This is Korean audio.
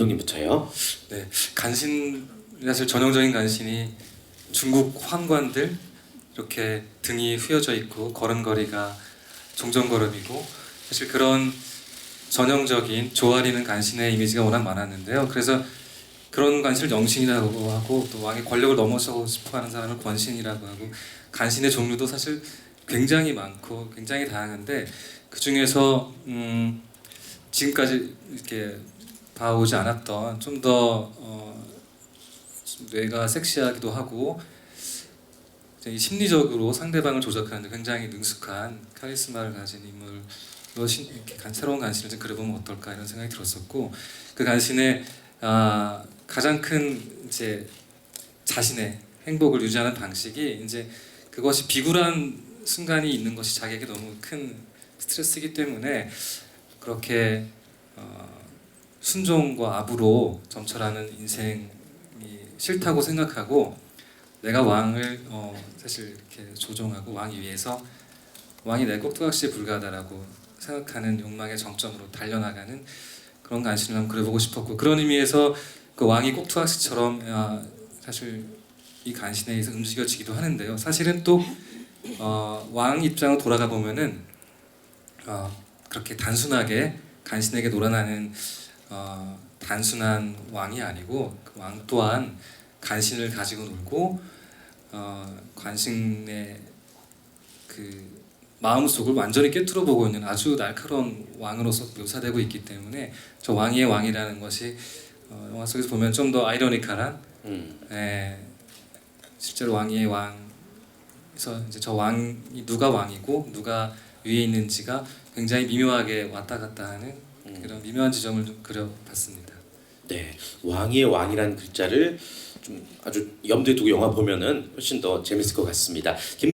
감독님부터요. 네, 간신 사실 전형적인 간신이 중국 황관들 이렇게 등이 휘어져 있고 걸음걸이가 종전걸음이고 사실 그런 전형적인 조아리는 간신의 이미지가 워낙 많았는데요. 그래서 그런 간신을 영신이라고 하고 또 왕의 권력을 넘어서고 싶어하는 사람을 권신이라고 하고 간신의 종류도 사실 굉장히 많고 굉장히 다양한데 그 중에서 음, 지금까지 이렇게 봐오지 않았던 좀더 어, 좀 뇌가 섹시하기도 하고 심리적으로 상대방을 조작하는 데 굉장히 능숙한 카리스마를 가진 인물로 신, 새로운 간신을 좀 그려보면 어떨까 이런 생각이 들었었고 그 간신의 아, 가장 큰 이제 자신의 행복을 유지하는 방식이 이제 그것이 비굴한 순간이 있는 것이 자기에게 너무 큰 스트레스이기 때문에 그렇게 어, 순종과 압으로 점철하는 인생이 싫다고 생각하고 내가 왕을 어, 사실 이렇게 조종하고 왕이 위해서 왕이 내 꼭두각시에 불과하다라고 생각하는 욕망의 정점으로 달려나가는 그런 간신을 한번 그려보고 싶었고 그런 의미에서 그 왕이 꼭두각시처럼 아, 사실 이 간신에 의해서 움직여지기도 하는데요. 사실은 또 어, 왕 입장으로 돌아가 보면은 어, 그렇게 단순하게 간신에게 놀아나는 어, 단순한 왕이 아니고 그 왕 또한 간신을 가지고 놀고 어, 간신의 그 마음 속을 완전히 깨뚫어 보고 있는 아주 날카로운 왕으로서 묘사되고 있기 때문에 저 왕의 왕이라는 것이 어, 영화 속에서 보면 좀 더 아이러니컬한 음, 예, 실제로 왕의 왕에서 이제 저 왕이 누가 왕이고 누가 위에 있는지가 굉장히 미묘하게 왔다 갔다 하는 음. 그런 미묘한 지점을 좀 그려봤습니다. 네, 왕의 왕이라는 글자를 좀 아주 염두에 두고 영화 보면은 훨씬 더 재밌을 것 같습니다. 김